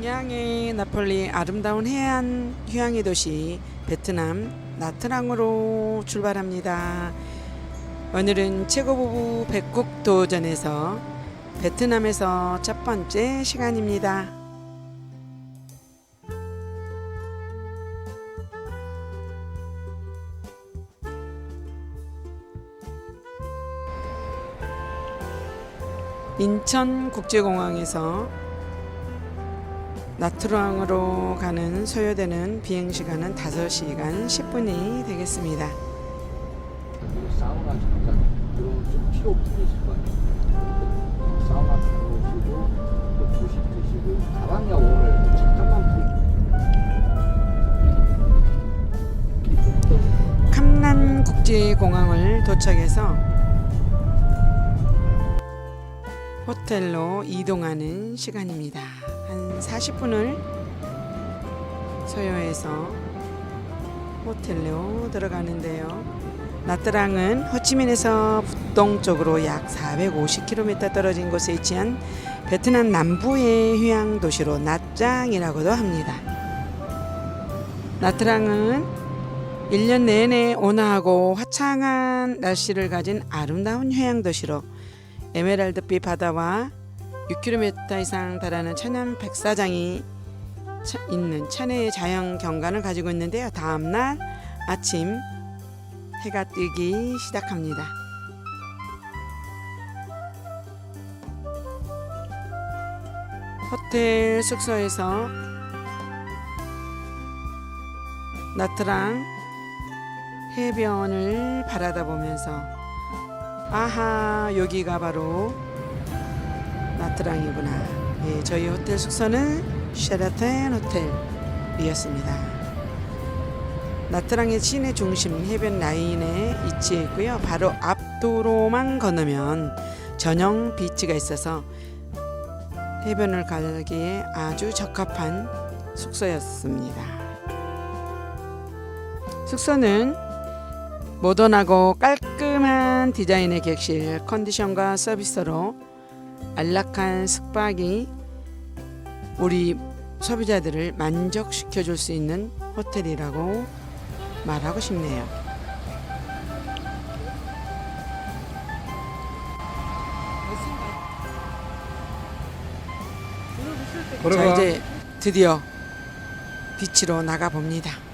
동양의 나폴리 아름다운 해안 휴양의 도시 베트남 나트랑으로 출발합니다. 오늘은 최고부부 백국 도전에서 베트남에서 첫 번째 시간입니다. 인천국제공항에서 나트랑으로 가는 소요되는 비행 시간은 5시간 10분이 되겠습니다. 사우나 잠깐 들어오면 피로 풀리실 거 아니에요. 사우나 들어오시고 또 조식 드시고 가방야 오늘 잠깐만 캄난 국제공항을 도착해서 호텔로 이동하는 시간입니다. 한 40분을 소요해서 호텔로 들어가는데요. 나트랑은 호치민에서 북동쪽으로 약 450km 떨어진 곳에 위치한 베트남 남부의 휴양 도시로 나짱이라고도 합니다. 나트랑은 1년 내내 온화하고 화창한 날씨를 가진 아름다운 휴양 도시로 에메랄드빛 바다와 6km 이상 달하는 천연 백사장이 차- 있는 천혜의 자연 경관을 가지고 있는데요. 다음 날 아침 해가 뜨기 시작합니다. 호텔 숙소에서 나트랑 해변을 바라다 보면서 아하 여기가 바로 나트랑이구나. 예, 저희 호텔 숙소는 쉐라텐 호텔이었습니다. 나트랑의 시내 중심 해변 라인에 위치해 있고요. 바로 앞도로만 건너면 전용 비치가 있어서 해변을 가기에 아주 적합한 숙소였습니다. 숙소는 모던하고 깔끔한 디자인의 객실, 컨디션과 서비스로 안락한 숙박이 우리 소비자들을 만족시켜 줄 수 있는 호텔이라고 말하고 싶네요. 자 이제 드디어 비치로 나가 봅니다.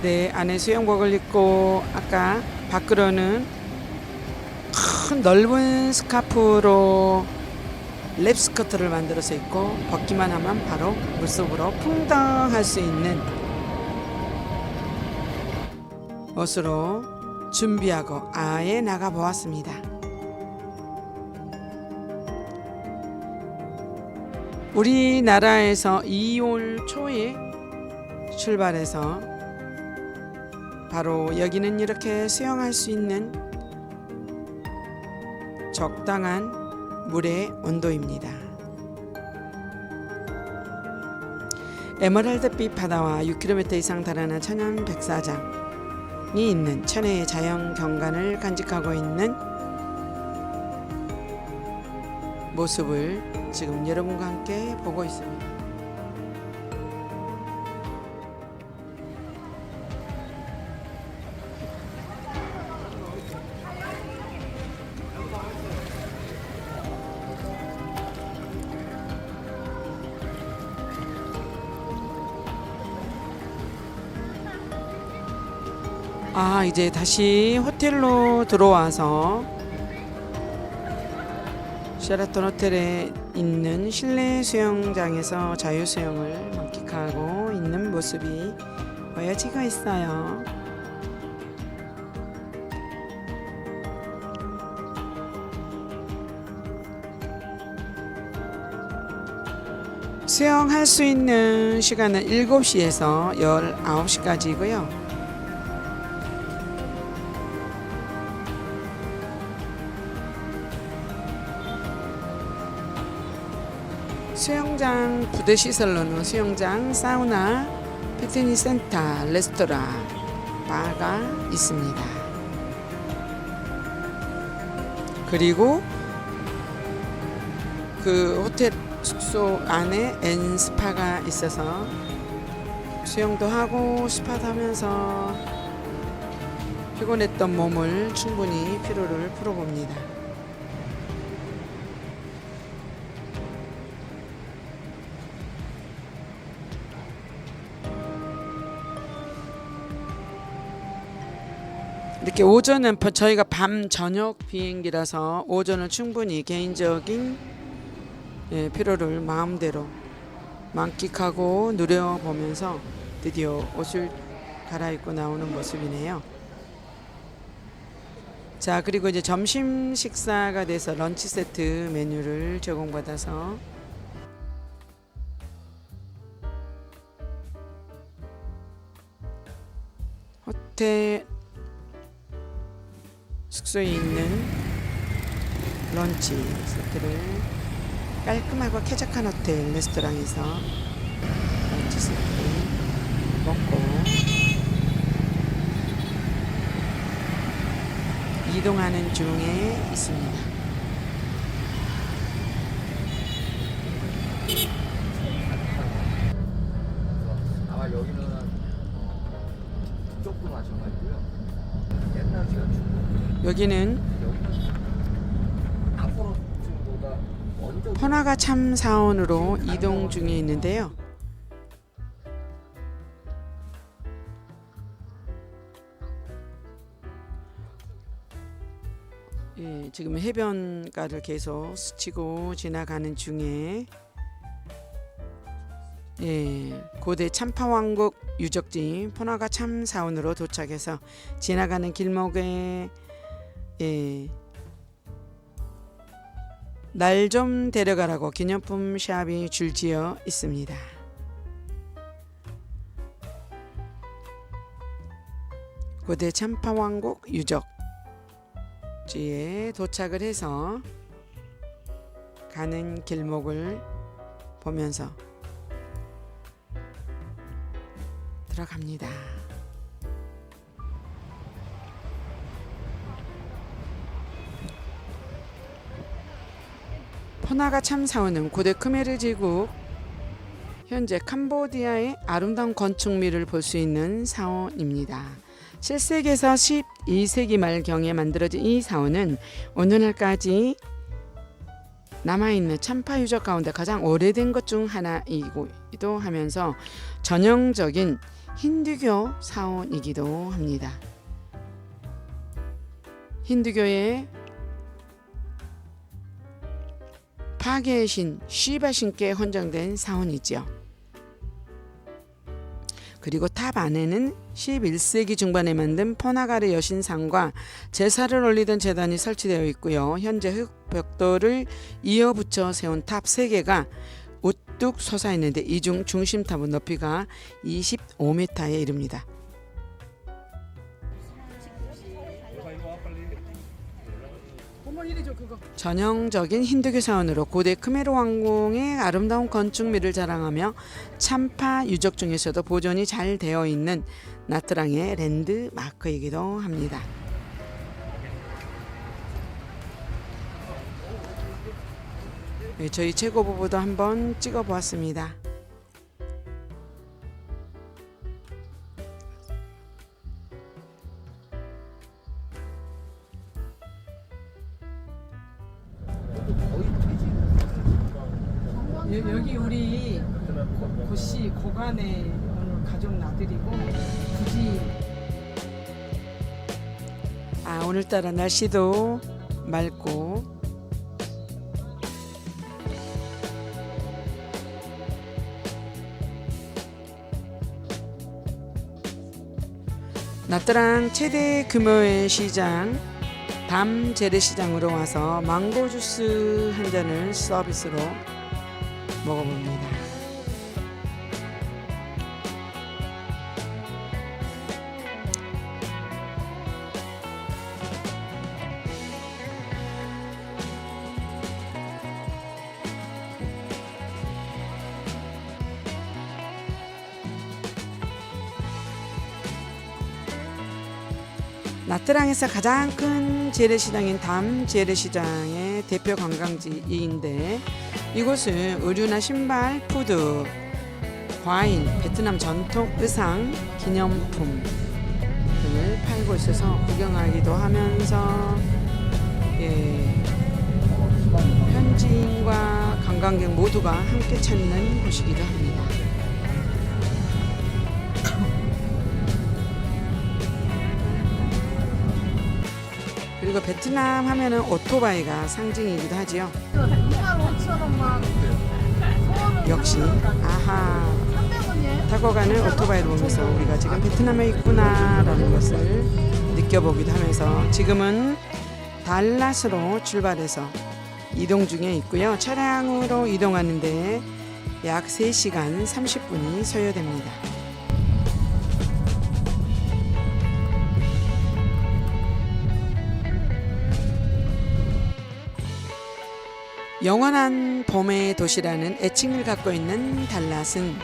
네, 안에 수영복을 입고 아까 밖으로는 큰 넓은 스카프로 랩 스커트를 만들어서 입고 벗기만 하면 바로 물속으로 풍덩할 수 있는 옷으로 준비하고 아예 나가 보았습니다. 우리나라에서 2월 초에 출발해서 바로 여기는 이렇게 수영할 수 있는 적당한 물의 온도입니다. 에메랄드빛 바다와 6km 이상 달하는 천연 백사장이 있는 천혜의 자연 경관을 간직하고 있는 모습을 지금 여러분과 함께 보고 있습니다. 아, 이제 다시 호텔로 들어와서 셰라톤 호텔에 있는 실내 수영장에서 자유 수영을 만끽하고 있는 모습이 보여지고 있어요. 수영할 수 있는 시간은 7시에서 19시까지고요. 수영장 부대 시설로는 수영장, 사우나, 피트니스 센터, 레스토랑, 바가 있습니다. 그리고 그 호텔 숙소 안에 엔스파가 있어서 수영도 하고 스파도 하면서 피곤했던 몸을 충분히 피로를 풀어봅니다. 이렇게 오전은 버- 저희가 밤 저녁 비행기라서 오전은 충분히 개인적인 예, 피로를 마음대로 만끽하고 누려보면서 드디어 옷을 갈아입고 나오는 모습이네요. 자 그리고 이제 점심 식사가 돼서 런치 세트 메뉴를 제공받아서 호텔 숙소에 있는 런치 세트를 깔끔하고 쾌적한 호텔 레스토랑에서 런치 세트 먹고 이동하는 중에 있습니다. 여기는 어, 조금 마찬가지고요. 옛날 제가 중국 여기는 헌화가 참 사원으로 이동 중에 있는데요. 예, 지금 해변가를 계속 스치고 지나가는 중에 예, 고대 참파왕국 유적지 포나가 참 사원으로 도착해서 지나가는 길목에 예, 날 좀 데려가라고 기념품 샵이 줄지어 있습니다. 고대 참파왕국 유적지에 도착을 해서 가는 길목을 보면서 들어갑니다. 포나가 참사원은 고대 크메르 제국 현재 캄보디아의 아름다운 건축미를 볼 수 있는 사원입니다. 7세기에서 12세기 말경에 만들어진 이 사원은 오늘날까지 남아있는 참파 유적 가운데 가장 오래된 것 중 하나이기도 하면서 전형적인 힌두교 사원이기도 합니다. 힌두교의 파괴의 신 쉬바 신께 헌정된 사원이지요. 그리고 탑 안에는 11세기 중반에 만든 포나가르 여신상과 제사를 올리던 제단이 설치되어 있고요. 현재 흑벽돌을 이어붙여 세운 탑 3개가 우뚝 솟아 있는데 이 중 중심탑은 높이가 25m에 이릅니다. 전형적인 힌두교 사원으로 고대 크메르 왕궁의 아름다운 건축미를 자랑하며 참파 유적 중에서도 보존이 잘 되어 있는 나트랑의 랜드 마크이기도 합니다. 네, 저희 최고부부도 한번 찍어 보았습니다. 고관에 오늘 가족 나들이고 굳이 아 오늘따라 날씨도 맑고 나트랑 최대 규모의 시장 밤 재래시장으로 와서 망고 주스 한 잔을 서비스로 먹어봅니다. 나트랑에서 가장 큰 재래시장인 담 재래시장의 대표 관광지인데 이곳은 의류나 신발, 푸드, 과일, 베트남 전통 의상, 기념품 등을 팔고 있어서 구경하기도 하면서 예, 현지인과 관광객 모두가 함께 찾는 곳이기도 합니다. 그리고 베트남 하면은 오토바이가 상징이기도 하지요. 2만 5천 원만 역시 아하 300원이에요? 타고 가는 오토바이를 보면서 우리가 지금 베트남에 있구나라는 것을 느껴보기도 하면서 지금은 달랏으로 출발해서 이동 중에 있고요. 차량으로 이동하는데 약 3시간 30분이 소요됩니다. 영원한 봄의 도시라는 애칭을 갖고 있는 달랏은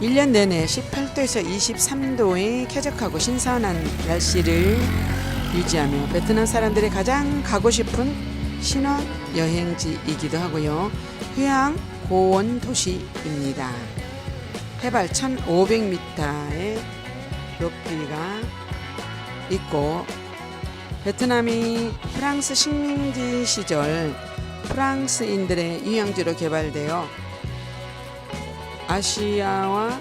1년 내내 18도에서 23도의 쾌적하고 신선한 날씨를 유지하며 베트남 사람들이 가장 가고 싶은 신혼 여행지이기도 하고요. 휴양 고원 도시입니다. 해발 1,500m의 높이가 있고 베트남이 프랑스 식민지 시절 프랑스인들의 휴양지로 개발되어 아시아와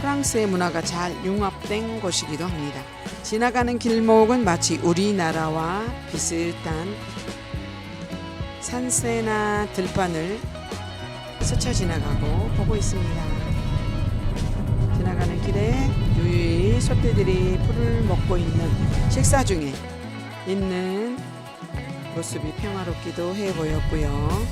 프랑스의 문화가 잘 융합된 곳이기도 합니다. 지나가는 길목은 마치 우리나라와 비슷한 산세나 들판을 스쳐 지나가고 보고 있습니다. 지나가는 길에 유유히 소떼들이 풀을 먹고 있는 식사 중에 있는 모습이 평화롭기도 해 보였고요.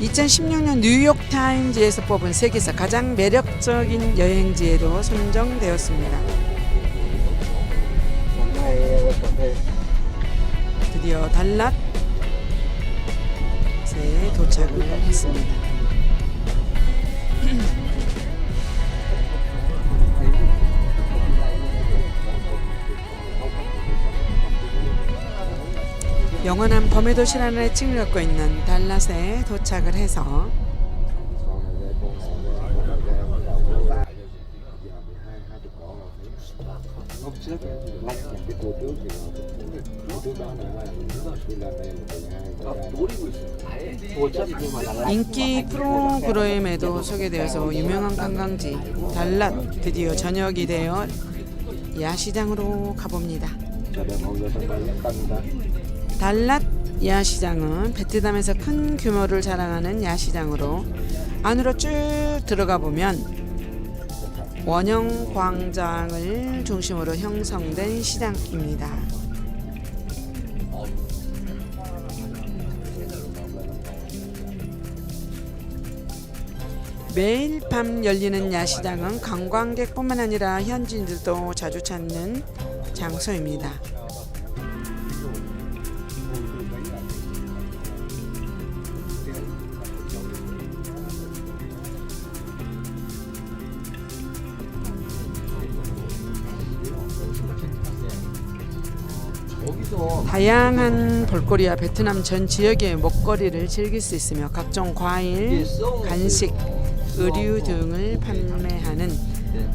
2016년 뉴욕 타임즈에서 뽑은 세계에서 가장 매력적인 여행지에도 선정되었습니다. 드디어 달랏에 도착을 했습니다. 영원한 범의 도시라는 애칭을 갖고 있는 달랏에 도착을 해서 인기 프로그램에도 소개되어서 유명한 관광지 달랏 드디어 저녁이 되어 야시장으로 가봅니다. 달랏 야시장은 베트남에서 큰 규모를 자랑하는 야시장으로 안으로 쭉 들어가 보면 원형 광장을 중심으로 형성된 시장입니다. 매일 밤 열리는 야시장은 관광객뿐만 아니라 현지인들도 자주 찾는 장소입니다. 다양한 볼거리와 베트남 전 지역의 먹거리를 즐길 수 있으며 각종 과일, 간식, 의류 등을 판매하는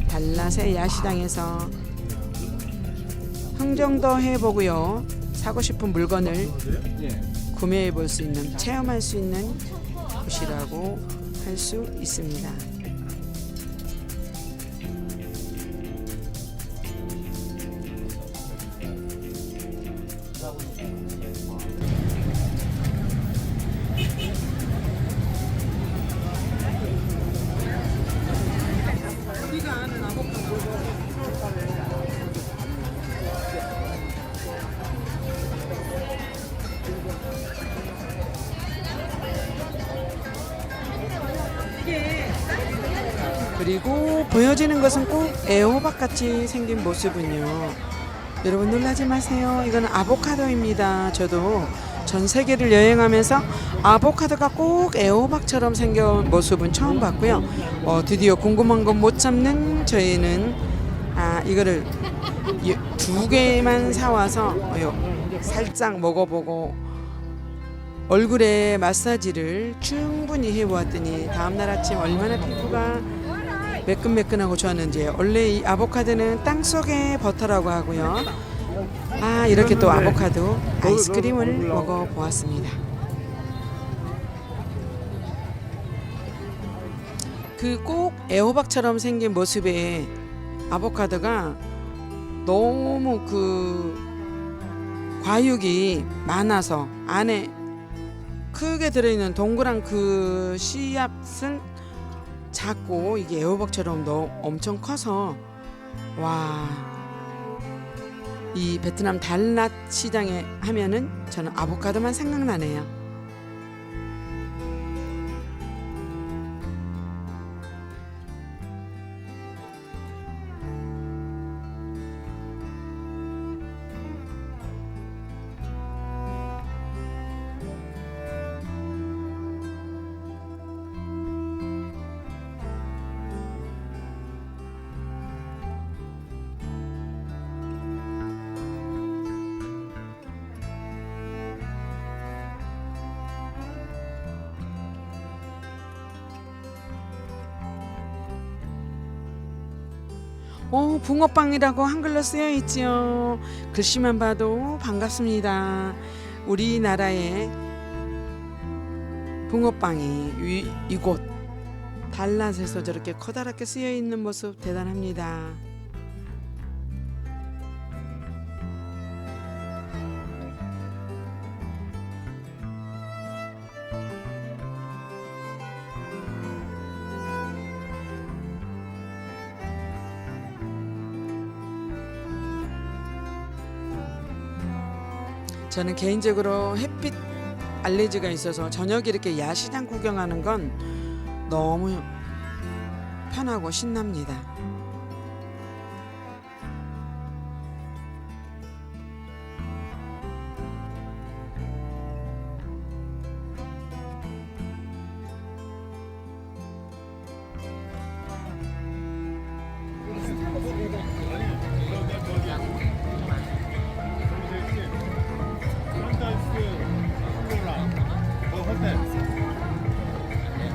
달랏의 야시장에서 흥정도 해보고요. 사고 싶은 물건을 구매해 볼 수 있는 체험할 수 있는 곳이라고 할 수 있습니다. 그리고 보여지는 것은 꼭 애호박 같이 생긴 모습은요. 여러분 놀라지 마세요. 이건 아보카도입니다. 저도 전 세계를 여행하면서 아보카도가 꼭 애호박처럼 생겨온 모습은 처음 봤고요. 어, 드디어 궁금한 건 못 참는 저희는 아 이거를 이- 두 개만 사와서 어, 요- 살짝 먹어보고 얼굴에 마사지를 충분히 해보았더니 다음날 아침 얼마나 피부가 매끈매끈하고 좋았는지 원래 이 아보카도는 땅 속의 버터라고 하고요. 아 이렇게 또 아보카도 아이스크림을 먹어 보았습니다. 그 꼭 애호박처럼 생긴 모습의 아보카도가 너무 그 과육이 많아서 안에 크게 들어있는 동그란 그 씨앗은 작고 이게 애호박처럼 너 엄청 커서 와. 이 베트남 달랏 시장에 하면은 저는 아보카도만 생각나네요. 오, 붕어빵이라고 한글로 쓰여 있지요. 글씨만 봐도 반갑습니다. 우리나라의 붕어빵이 이, 이곳 달랏에서 저렇게 커다랗게 쓰여 있는 모습 대단합니다. 저는 개인적으로 햇빛 알레르기가 있어서 저녁에 이렇게 야시장 구경하는 건 너무 편하고 신납니다.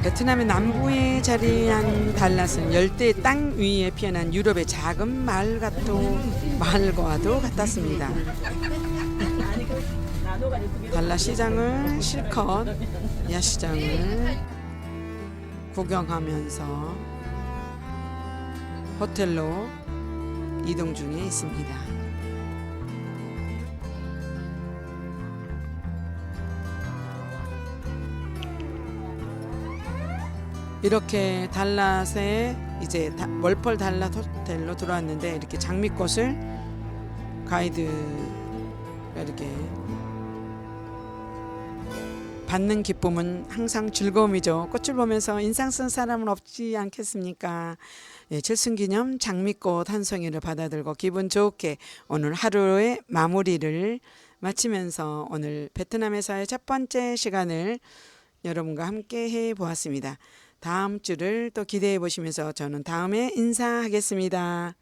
베트남의 남부에 자리한 달랏은 열대 땅 위에 피어난 유럽의 작은 마을 같도 마을과도 같았습니다. 달랏 시장을 실컷 야시장을 구경하면서 호텔로 이동 중에 있습니다. 이렇게 달랏에 이제 다- 월펄 달랏 호텔로 들어왔는데 이렇게 장미꽃을 가이드가 이렇게 받는 기쁨은 항상 즐거움이죠. 꽃을 보면서 인상 쓴 사람은 없지 않겠습니까? 예, 칠순기념 장미꽃 한 송이를 받아들고 기분 좋게 오늘 하루의 마무리를 마치면서 오늘 베트남에서의 첫 번째 시간을 여러분과 함께 해 보았습니다. 다음 주를 또 기대해 보시면서 저는 다음에 인사하겠습니다.